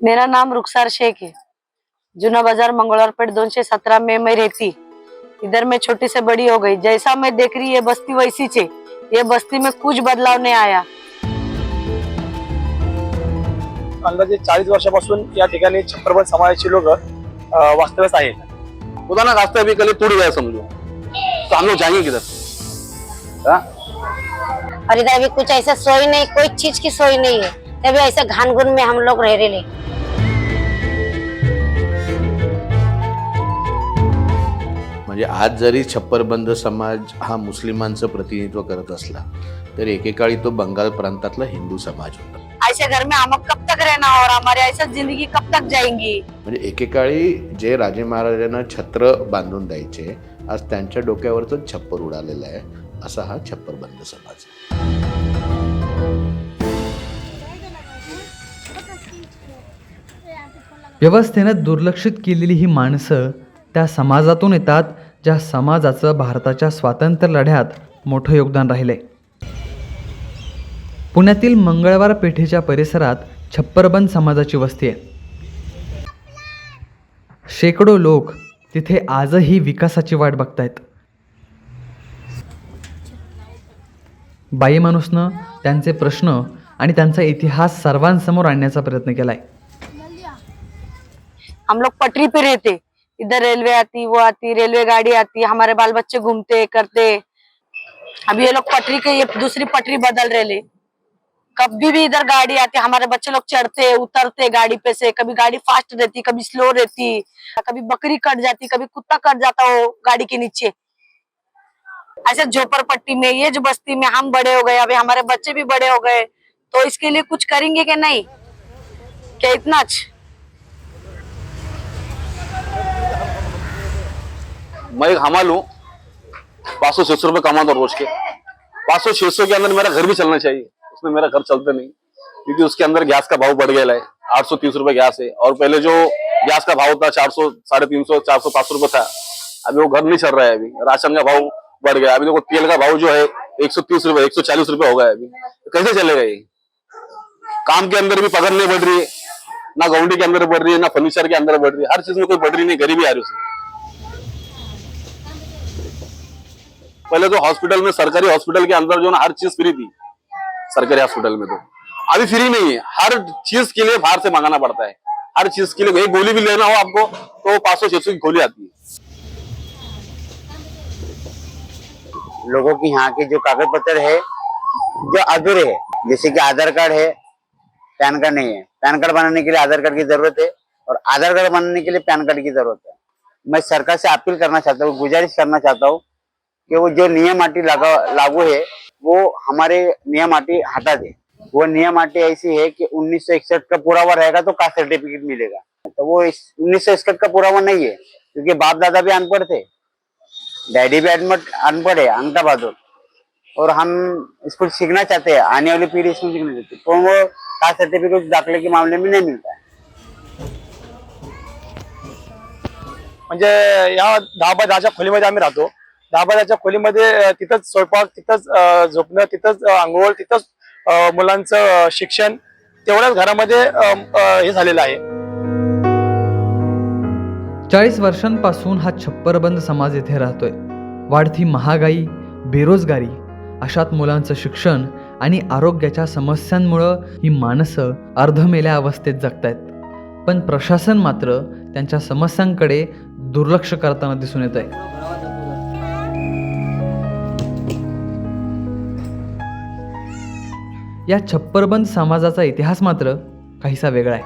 मेरा नाम रुखसार शेख है। जूना बाज़ार मंगलवार पेट दोनशे सत्रह में मैं रहती। इधर मैं छोटी से बड़ी हो गई। जैसा मैं देख रही ये बस्ती वैसी छे ये बस्ती में कुछ बदलाव नहीं आया। अंदाजे चाळीस वर्षापासून या ठिकाणी छप्परबंद समाजाची लोक वास्तव्यास आहेत. ना रास्ता अभी कल टूट गया समझो तो हम लोग जाएँगे किधर हाँ? और इधर अभी कुछ ऐसा सोई नहीं कोई चीज़ की सोई नहीं है। तभी ऐसे घान गुन में हम लोग रह रहे। म्हणजे आज जरी छप्परबंद समाज हा मुस्लिमांचं प्रतिनिधित्व करत असला तरी एकेकाळी तो बंगाल प्रांतातला हिंदू समाज होता. ऐसे घर में हम कब तक रहना और हमारी ऐसा जिंदगी कब तक जाएंगी? म्हणजे एकेकाळी जे राजे महाराजांना छत्र बांधून द्यायचे आज त्यांच्या डोक्यावरच छप्पर उडालेलं आहे असा हा छप्परबंद समाज व्यवस्थेनं दुर्लक्षित केलेली ही माणसं त्या समाजातून येतात ज्या समाजाचं भारताच्या स्वातंत्र्य लढ्यात मोठं योगदान राहिले. पुण्यातील मंगळवार पेठेच्या परिसरात छप्परबंद समाजाची वस्ती आहे. शेकडो लोक तिथे आजही विकासाची वाट बघतायत. बाई माणूसनं त्यांचे प्रश्न आणि त्यांचा इतिहास सर्वांसमोर आणण्याचा प्रयत्न केला आहे हम लोग पटरी पे रहते। इधर रेलवे आती, वो आती, रेलवे गाड़ी आती, हमारे बाल बच्चे घूमते, करते। अभी ये लोग पटरी के, ये दूसरी पटरी बदल रहे ले। कभी भी इधर गाड़ी आती, हमारे बच्चे लोग चढ़ते, उतरते गाड़ी पे से। कभी गाड़ी फास्ट रहती, कभी स्लो रहती। कभी बकरी कट जाती, कभी कुत्ता कट जाता वो गाड़ी के नीचे। ऐसे झोपड़पट्टी में, ये जो बस्ती में हम बड़े हो गए, अभी हमारे बच्चे भी बड़े हो गए तो इसके लिए कुछ करेंगे कि नहीं? क्या इतना अच्छा? मैं एक हमाल हूँ। पाँच सौ छह सौ रुपये कमाता हूँ रोज के। पाँच सौ छह सौ के अंदर मेरा घर भी चलना चाहिए। उसमें मेरा घर चलता नहीं। क्योंकि उसके अंदर गैस का भाव बढ़ गया है। आठ सौ तीस रुपए गैस है। और पहले जो गैस का भाव था चार सौ, साढ़े तीन सौ, चार सौ, पाँच सौ रुपए था। अभी वो घर नहीं चल रहा है अभी। राशन का भाव बढ़ गया अभी देखो तेल का भाव जो है, एक सौ तीस रुपए, एक सौ चालीस रुपए हो गया है अभी। कैसे चलेगा ये? काम के अंदर भी पगार नहीं बढ़ रही है। ना गौंडी के अंदर बढ़ रही है, ना फर्नीचर के अंदर बढ़ रही है। हर चीज़ में कोई बढ़ रही नहीं, गरीबी आ रही उसमें। पहले तो हॉस्पिटल में, सरकारी हॉस्पिटल के अंदर जो ना, हर चीज़ फ्री थी। सरकारी हॉस्पिटल में तो। अभी फ्री नहीं है। हर चीज़ के लिए बाहर से मंगाना पड़ता है। हर चीज़ के लिए एक गोली भी लेना हो आपको तो पाँच सौ छह सौ की गोली आती है। लोगों की यहाँ के जो कागज़ पत्र है, जो अधूरे है, जैसे कि आधार कार्ड है, पैन कार्ड नहीं है। पैन कार्ड बनाने के लिए आधार कार्ड की ज़रूरत है और आधार कार्ड बनाने के लिए पैन कार्ड की ज़रूरत है। मैं सरकार से अपील करना चाहता हूँ, गुजारिश करना चाहता हूँ कि वो जो नियम आटी लगा है, वो हमारे नियम आटी हटा दे। वो नियम आटी ऐसी है कि उन्नीस का पुरावा रहेगा तो कास्ट सर्टिफिकेट मिलेगा। तो वो उन्नीस का पुरावा नहीं है, क्योंकि बाप दादा भी अनपढ़ थे, डैडी भी अनपढ़ है अंगठा बहादुर। और हम इसको सीखना चाहते हैं, आने वाली पीढ़ी इसको सीखना चाहती तो वो कास्ट सर्टिफिकेट दाखिले के मामले में नहीं मिलता है। म्हणजे या दहा बाय दहाच्या खोलीमध्ये आम्ही दहा खोलीमध्ये तिथंच स्वयंपाक तिथंच झोपणं तिथंच आंघोळ तिथंच मुलांचं शिक्षण तेवढ्याच घरामध्ये हे झालेलं आहे. चाळीस वर्षांपासून हा छप्परबंद समाज येथे राहतोय. वाढती महागाई बेरोजगारी अशात मुलांचं शिक्षण आणि आरोग्याच्या समस्यांमुळं ही माणसं अर्धमेल्या अवस्थेत जगतायत. पण प्रशासन मात्र त्यांच्या समस्यांकडे दुर्लक्ष करताना दिसून येत आहे या छप्परबंद समाजाचा इतिहास मात्र काहीसा वेगळा आहे.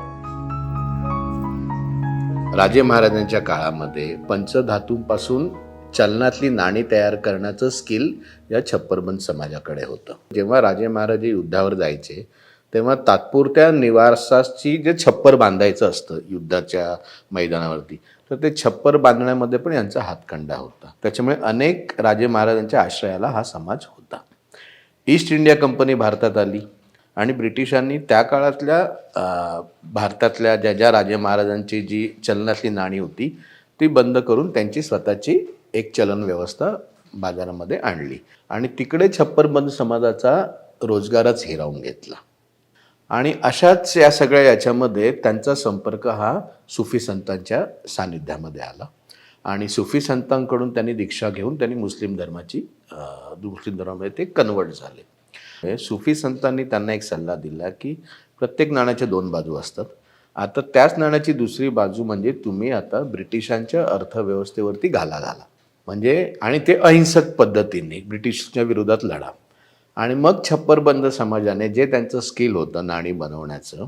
राजे महाराजांच्या काळामध्ये पंचधातूंपासून चलनातली नाणी तयार करण्याचं स्किल या छप्परबंद समाजाकडे होतं. जेव्हा राजे महाराज युद्धावर जायचे तेव्हा तात्पुरत्या निवासाची जे छप्पर बांधायचं असतं युद्धाच्या मैदानावरती तर ते छप्पर बांधण्यामध्ये पण यांचा हातखंडा होता. त्याच्यामुळे अनेक राजे महाराजांच्या आश्रयाला हा समाज होता. ईस्ट इंडिया कंपनी भारतात आली. आणि ब्रिटिशांनी त्या काळातल्या भारतातल्या ज्या ज्या राजे महाराजांची जी चलनातली नाणी होती ती बंद करून त्यांची स्वतःची एक चलन व्यवस्था बाजारामध्ये आणली. आणि तिकडे छप्परबंद समाजाचा रोजगारच हिरावून घेतला. आणि अशाच या सगळ्या याच्यामध्ये त्यांचा संपर्क हा सुफी संतांच्या सानिध्यामध्ये आला. आणि सुफी संतांकडून त्यांनी दीक्षा घेऊन त्यांनी मुस्लिम धर्माची मुस्लिम धर्मामध्ये ते कन्वर्ट झाले. हे सुफी संतांनी त्यांना एक सल्ला दिला की प्रत्येक नाण्याच्या दोन बाजू असतात. आता त्याच नाण्याची दुसरी बाजू म्हणजे तुम्ही आता ब्रिटिशांच्या अर्थव्यवस्थेवरती घाला घाला. म्हणजे आणि ते अहिंसक पद्धतीने ब्रिटिशच्या विरोधात लढा. आणि मग छप्परबंद समाजाने जे त्यांचं स्किल होतं नाणी बनवण्याचं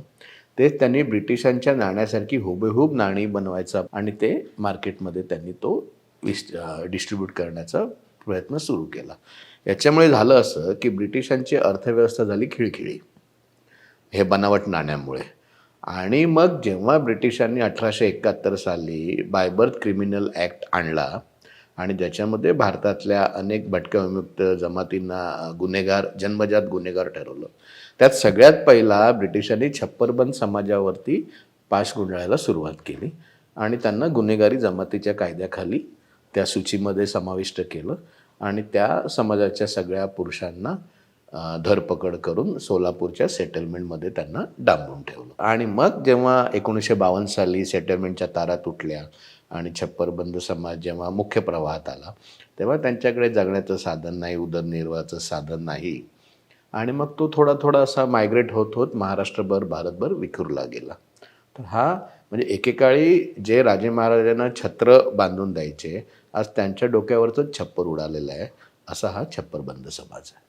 ते त्यांनी ब्रिटिशांच्या नाण्यासारखी हुबेहूब नाणी बनवायचा आणि ते मार्केटमध्ये त्यांनी तो विस डिस्ट्रीब्यूट करण्याचा प्रयत्न सुरू केला. याच्यामुळे झालं असं की ब्रिटिशांची अर्थव्यवस्था झाली खिळखिळी हे बनावट नाण्यामुळे. आणि मग जेव्हा ब्रिटिशांनी अठराशे एकाहत्तर साली बायबर्थ क्रिमिनल ॲक्ट आणला आणि ज्याच्यामध्ये भारतातल्या अनेक भटक्या विमुक्त जमातींना गुन्हेगार जन्मजात गुन्हेगार ठरवलं. त्यात सगळ्यात पहिला ब्रिटिशांनी छप्परबंद समाजावरती पाश गुंडाळायला सुरुवात केली आणि त्यांना गुन्हेगारी जमातीच्या कायद्याखाली त्या सूचीमध्ये समाविष्ट केलं आणि त्या समाजाच्या सगळ्या पुरुषांना धरपकड करून सोलापूरच्या सेटलमेंटमध्ये त्यांना डांबून ठेवलं. आणि मग जेव्हा एकोणीसशे बावन्न साली सेटलमेंटच्या तारा तुटल्या आणि छप्परबंद समाज जेव्हा मुख्य प्रवाहात आला तेव्हा त्यांच्याकडे जगण्याचं साधन नाही उदरनिर्वाहाचं साधन नाही. आणि मग तो थोडा थोडा असा मायग्रेट होत होत महाराष्ट्रभर भारतभर विखुरला गेला. तर हा म्हणजे एकेकाळी जे राजे महाराजांना छत्र बांधून द्यायचे आज त्यांच्या डोक्यावरचं छप्पर उडालेलं आहे असा हा छप्परबंद समाज आहे.